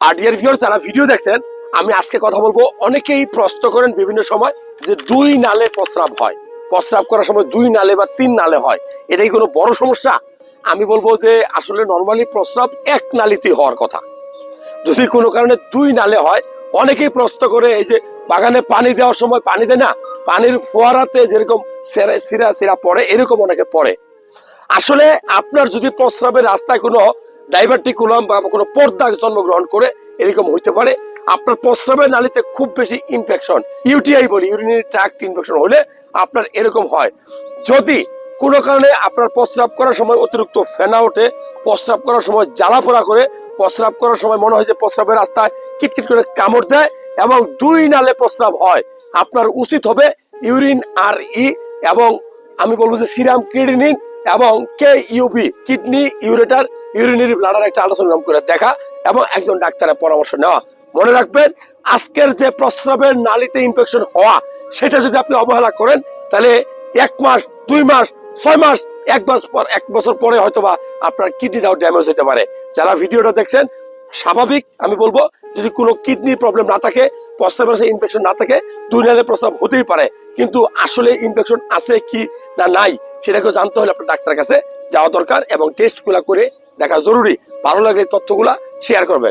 আর deer যারা video দেখছেন, আমি আজকে কথা বলব, অনেকেই প্রশ্ন করেন বিভিন্ন সময় যে দুই নালে প্রস্রাব হয়। প্রস্রাব করার সময় দুই নালে বা তিন নালে হয়। এটাই কোনো বড় সমস্যা? আমি বলব যে আসলে নর্মালি প্রস্রাব এক নালিতে হওয়ার কথা। যদি কোনো কারণে দুই নালে হয়, অনেকেই প্রশ্ন করে, এই যে বাগানে পানি দেওয়ার সময় পানি দেয় না? পানির ফোয়ারাতে যেরকম সেরা- সিরা সিরা পড়ে, এরকম অনেকে পড়ে। আসলে আপনার যদি প্রস্রাবের রাস্তায় কোনো ডাইভার্টিকুলাম বা কোনো পর্দা জন্মগ্রহণ করে এরকম হইতে পারে। আপনার প্রস্রাবের নালীতে খুব বেশি ইনফেকশন ইউটিআই বলি ইউরিনারি ট্র্যাক্ট ইনফেকশন হলে আপনার এরকম হয়। যদি কোনো কারণে আপনার প্রস্রাব করার সময় অতিরিক্ত ফেনা ওঠে, প্রস্রাব করার সময় জ্বালা পোড়া করে, প্রস্রাব করার সময় মনে হয় যে প্রস্রাবের রাস্তায় কিটকিট করে কামড় দেয় এবং দুই নালে প্রস্রাব হয়। আপনার উচিত হবে ইউরিন আর ই এবং আমি বলব যে সিরাম ক্রিডিনিন এবং K UB kidney ureter urinary bladder একটা আলোচনা করে দেখা এবং একজন ডাক্তারের পরামর্শ নেওয়া। মনে রাখবেন, আজকের যে প্রস্রাবের নালীতে ইনফেকশন হওয়া, সেটা যদি আপনি অবহেলা করেন, তাহলে এক মাস, দুই মাস, ছয় মাস, এক বছর পর, এক বছর পরে হয়তোবা আপনার কিডনিটাও ড্যামেজ হতে পারে। যারা ভিডিওটা দেখছেন, স্বাভাবিক, আমি বলব, যদি কোনো কিডনি প্রবলেম না থাকে, প্রস্রাবের ইনফেকশন না থাকে, দুই নালে প্রস্রাব হতেই পারে। কিন্তু আসলে ইনফেকশন আছে কি না নাই সেটাকে জানতে হলে আপনার ডাক্তারের কাছে যাওয়া দরকার এবং টেস্টগুলো করে দেখা জরুরি। ভালো লাগলে তথ্যগুলা শেয়ার করবেন।